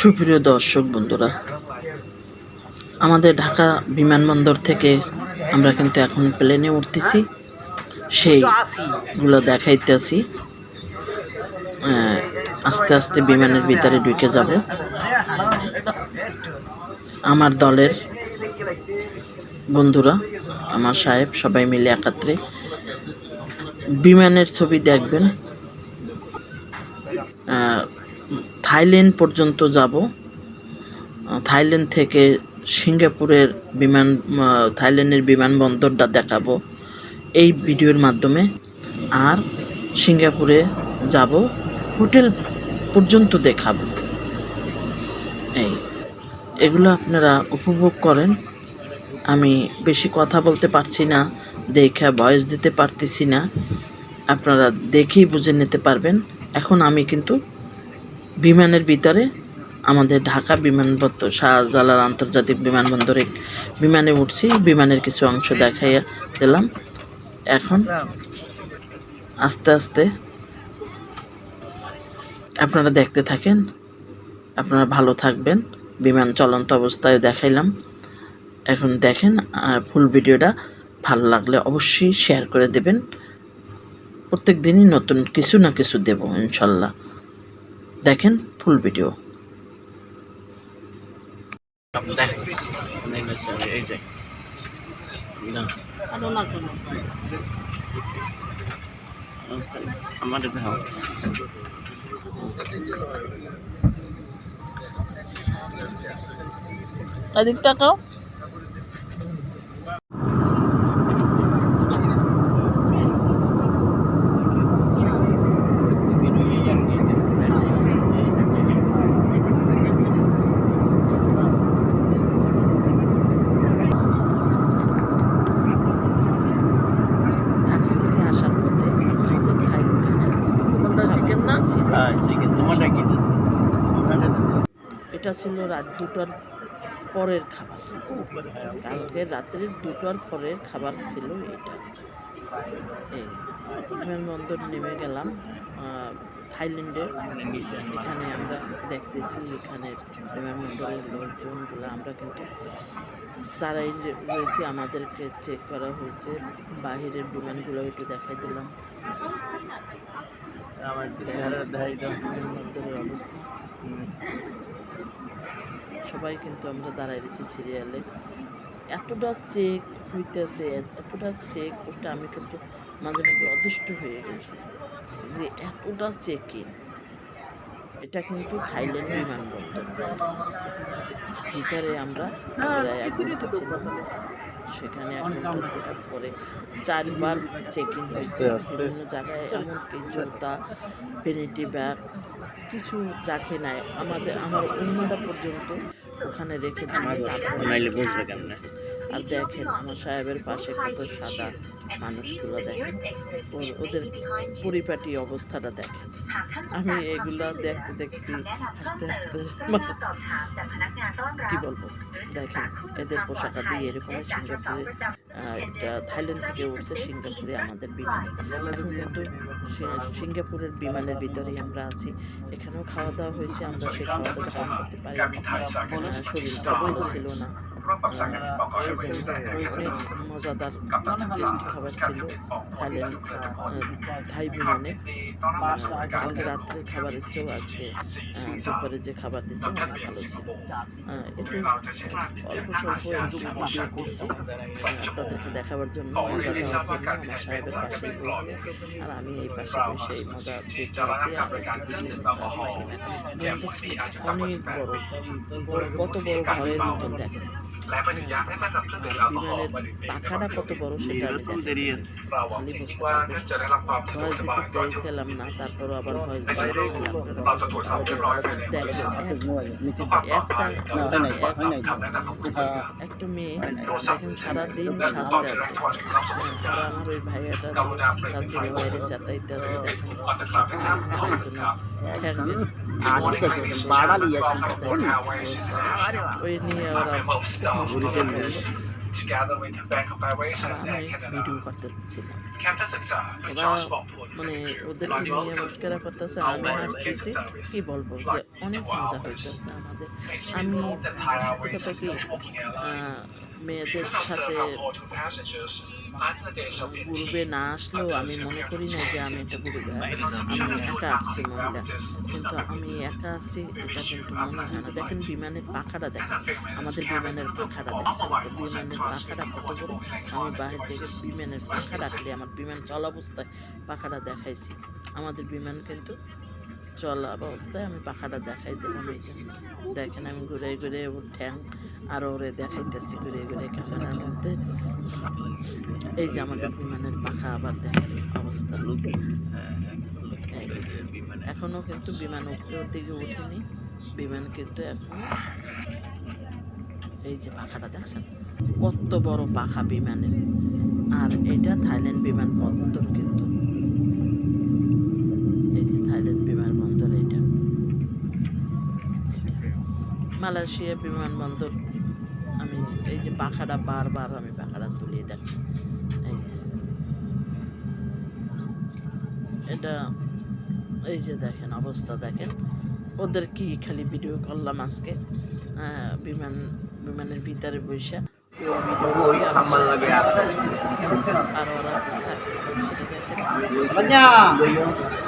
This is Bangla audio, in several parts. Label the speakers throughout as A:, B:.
A: সুপ্রিয় দর্শক বন্ধুরা, আমাদের ঢাকা বিমানবন্দর থেকে আমরা কিন্তু এখন প্লেনে উঠতেছি। সেইগুলো দেখাইতেছি। আস্তে আস্তে বিমানের ভিতরে ঢুকে যাব। আমার দলের বন্ধুরা, আমার সাহেব সবাই মিলে একাত্রে বিমানের ছবি দেখবেন। থাইল্যান্ড পর্যন্ত যাব। থাইল্যান্ড থেকে সিঙ্গাপুরের বিমান থাইল্যান্ডের বিমানবন্দরটা দেখাবো। এই ভিডিওর মাধ্যমে। আর সিঙ্গাপুরে যাব, হোটেল পর্যন্ত দেখাবো। এই, এগুলো আপনারা উপভোগ করেন। আমি বেশি কথা বলতে পারছি না, দেখে ভয়েস দিতে পারতেছি না। আপনারা দেখেই বুঝে নিতে পারবেন। এখন আমি কিন্তু বিমানের ভিতরে আমাদের ঢাকা বিমানবন্দর, শাহজালাল আন্তর্জাতিক বিমানবন্দরে বিমানে উঠছি, বিমানের কিছু অংশ দেখাইয়া দিলাম। এখন আস্তে আস্তে আপনারা দেখতে থাকেন, আপনারা ভালো থাকবেন। বিমান চলন্ত অবস্থায় দেখাইলাম। এখন দেখেন, আর ফুল ভিডিওটা ভালো লাগলে অবশ্যই শেয়ার করে দেবেন। প্রত্যেক দিনই নতুন কিছু না কিছু দেব, ইনশাল্লাহ। দেখেন ফুল ভিডিও
B: দাও
A: এদিক ঢাকা থেকে আসার পথে আমাদের খাই তোমরা চিকেন না
B: হ্যাঁ চিকেন তোমারটা কি দিছে আমারটা দিছে
A: এটা ছিল রাত দুটোর পরের খাবার। কালকে রাত্রির দুটোর পরের খাবার ছিল এটা এই বিমানবন্দর নেমে গেলাম থাইল্যান্ডের। এখানে আমরা দেখতেছি এখানের বিমানবন্দরের লোকজনগুলো। আমরা কিন্তু তারাই রয়েছে আমাদেরকে চেক করা হয়েছে। বাহিরের বিমানগুলো একটু দেখাই দিলাম। বিমানবন্দরের অবস্থা। সবাই কিন্তু আমরা দাঁড়ায় রয়েছি সিরিয়ালে এতটা চেক হইতেছে এতটা চেক ওটা আমি কিন্তু মাঝে মাঝে অদৃষ্ট হয়ে গেছি যে এতটা চেক ইন এটা কিন্তু থাইল্যান্ড বিমানবন্দর। ভিতরে আমরা সেখানে পরে চারবার চেক ইন হয়েছে বিভিন্ন জায়গায় এমনকি জুতা পেনিটি ব্যাগ কিছু রাখে নাই। আমাদের আমার অন্যটা পর্যন্ত ওখানে রেখে দিয়ে তারপর আর দেখেন আমার সাহেবের পাশে কত সাদা মানুষগুলো দেখেন। ওদের পরিপাটি অবস্থাটা দেখেন। আমি এগুলো দেখতে দেখতে হাসতে মানে কি বলব? দেখেন এদের পোশাক দিয়ে এরকম সিঙ্গাপুরে এটা থাইল্যান্ড থেকে উঠছে সিঙ্গাপুরে আমাদের বিমানে। এখন কিন্তু সিঙ্গাপুরের বিমানের ভিতরেই আমরা আছি। এখানেও খাওয়া দাওয়া হয়েছে আমরা সেই খাওয়াটা ধারণ করতে পারিনি। আহ, শরীরটা ভালো ছিল না। মজাদার খাবার ছিল। থাইল্যান্ড থাই বিমানে কালকে রাত্রে খাবারের চেয়েও আজকে দুপুরে যে খাবার দিচ্ছে অনেক ভালো ছিল। একটু অল্প স্বল্প ভিডিও করছি। আপনাদেরকে দেখাবার জন্য মজা দেওয়ার জন্য আমার সাহেবের পাশে বসে আর আমি এই পাশে বসে এই মজা দেখতে আছি। আর ভিডিও নিতে আসি অনেক বড় কত বড় ঘরের মতন দেখেন বিমানের পাখাটা কত বড় সেটা আমি খালি বুঝতে দিতে চেয়েছিলাম না তারপরও আবার চা একটা মেয়ে দেখেন সারাদিন সাজতে আছে। হ্যাঁ, আমার ওই ভাইয়াটা তার দুই বাইরে চেতাইতে আছে দেখেন। ওই নিয়ে ওরা
C: together with Bangkok Airways and Air Canada. Captain.
A: মানে নিয়ে মস্করা করতেছে আমি হাসতেছি কি বলব যে অনেক মজা হইতেছে আমাদের আমি সত্যি কথা কি মেয়েদের সাথে
C: serve alcohol to passengers under the age of 18.
A: গ্রুপে না আসলেও আমি মনে করি না যে আমি একটা গ্রুপে আমি একা আসছি মহিলা কিন্তু আমি একা আসছি এটা কিন্তু মনে হয় না। দেখেন বিমানের পাখাটা দেখেন। আমাদের বিমানের পাখাটা দেখছেন বিমানের পাখাটা কত বড়? আমি বাহির থেকে বিমানের পাখা রাখলে আমার বিমান চলা অবস্থায় পাখাটা দেখাইছি। আমাদের বিমান কিন্তু চলা অবস্থায় আমি পাখাটা দেখাই দিলাম এই জন্য। দেখেন আমি ঘুরে ঘুরে ওর ঠ্যাং আর ওরে দেখাইতেছি ঘুরে ঘুরে ক্যামেরার মধ্যে। এই যে আমাদের বিমানের পাখা আবার দেখেন অবস্থা। এই, এখনও কিন্তু বিমান উপরের দিকে ওঠেনি বিমান কিন্তু এখন। এই যে পাখাটা দেখছেন কত বড় পাখা বিমানের। আর এটা থাইল্যান্ড বিমানবন্দর কিন্তু। এই যে থাইল্যান্ড বিমানবন্দর এটা এটা। মালয়েশিয়া বিমানবন্দর আমি এই যে পাখাটা বারবার আমি পাখাটা তুলিয়ে দেখছি এই যে। এটা এই যে দেখেন অবস্থা দেখেন। ওদের কি খালি ভিডিও করলাম আজকে বিমান বিমানের ভিতরে বৈশা আর ওরা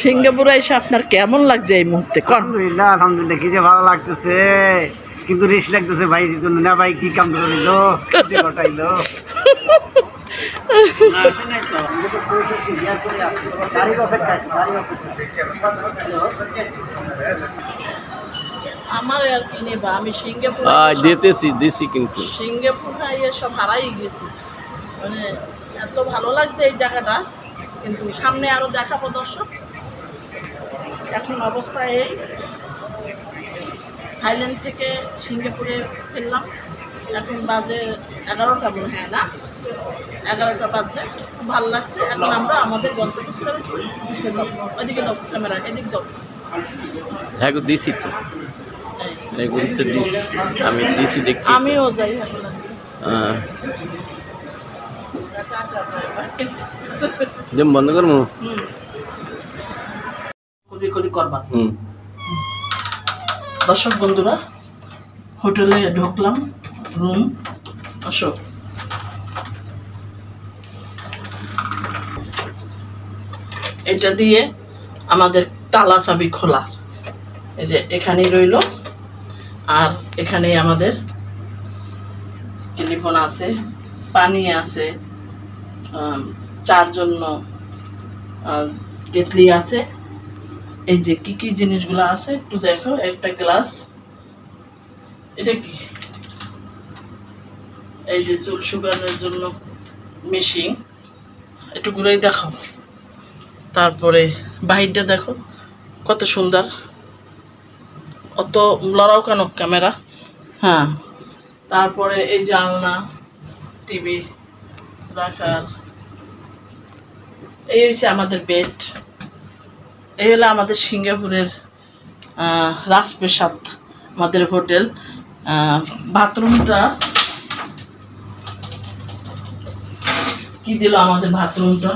A: সিঙ্গাপুরে এসে আপনার কেমন লাগছে এই মুহূর্তে?
B: আলহামদুলিল্লাহ আলহামদুলিল্লাহ কি যে ভালো লাগতেছে। কিন্তু রিস লাগতেছে ভাই এই জন্য না ভাই কি কাম করিল ঘটাইলো
A: আমার আর কি নেবা? আমি সিঙ্গাপুর
D: দিতেছি দিছি কিন্তু।
A: সিঙ্গাপুর সব হারাই গেছি। মানে এত ভালো লাগছে এই জায়গাটা কিন্তু সামনে আরও দেখাবো দর্শক। এখন অবস্থা এই। থাইল্যান্ড থেকে সিঙ্গাপুরে ফিরলাম এখন বাজে এগারোটা মনে হয় না। এগারোটা বাজে। খুব ভালো লাগছে। এখন আমরা আমাদের গন্তব্যস্থলে পৌঁছে যাব। ওইদিকে দাও ক্যামেরা এদিক দাও।
D: হ্যাঁ দিছি তো। আমি দিছি দেখি
A: আমিও যাই
D: হ্যাঁ। বন্ধ করব।
A: হুম। করি করি করবা।
D: হুম।
A: দর্শক বন্ধুরা, হোটেলে ঢুকলাম রুম অশোক। এটা দিয়ে আমাদের তালা চাবি খোলা। এই যে এখানেই রইল, আর এখানে আমাদের টেলিফোন আছে, পানি আছে চার জন্য কেতলি আছে। এই যে কি কি জিনিসগুলো আছে একটু দেখো, একটা গ্লাস এটা কি? এই যে চুল শুকানোর জন্য মেশিন একটু ঘুরেই দেখো তারপরে বাহিরটা দেখো, কত সুন্দর। অত লড়াও কেন ক্যামেরা? হ্যাঁ। তারপরে এই জানলা, টিভি রাখার এই হচ্ছে আমাদের বেড এই হলো আমাদের সিঙ্গাপুরের রাজপ্রাসাদ, আমাদের হোটেল। বাথরুমটা কি দিল আমাদের বাথরুমটা?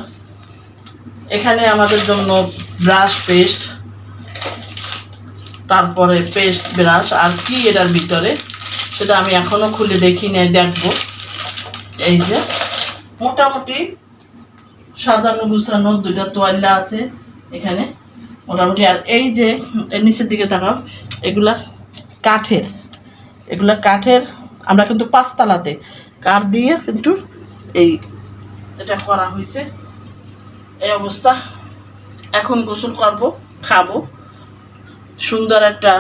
A: এখানে আমাদের জন্য ব্রাশ পেস্ট, তারপরে পেস্ট ব্রাশ, আর কি এটার ভিতরে সেটা আমি এখনও খুলে দেখি নাই, দেখব। এই যে মোটামুটি সাজানো গুছানো দুইটা তোয়াল্লা আছে এখানে। মোটামুটি। আর এই যে নিচের দিকে তাকাও, এগুলা কাঠের। এগুলা কাঠের, আমরা কিন্তু পাঁচতলাতে। কাঠ দিয়ে কিন্তু এই এটা করা হয়েছে। এই অবস্থা। এখন গোসল করব, খাব। সুন্দর একটা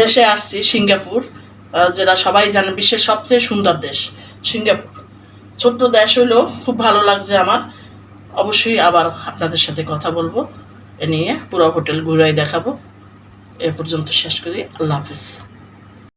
A: দেশে আসছি, সিঙ্গাপুর যেটা সবাই জানে, বিশ্বের সবচেয়ে সুন্দর দেশ, সিঙ্গাপুর। ছোট্ট দেশ হলেও খুব ভালো লাগছে আমার। অবশ্যই আবার আপনাদের সাথে কথা বলব। এ নিয়ে পুরো হোটেল ঘুরাই দেখাবো। এ পর্যন্ত শেষ করি। আল্লাহ হাফিজ।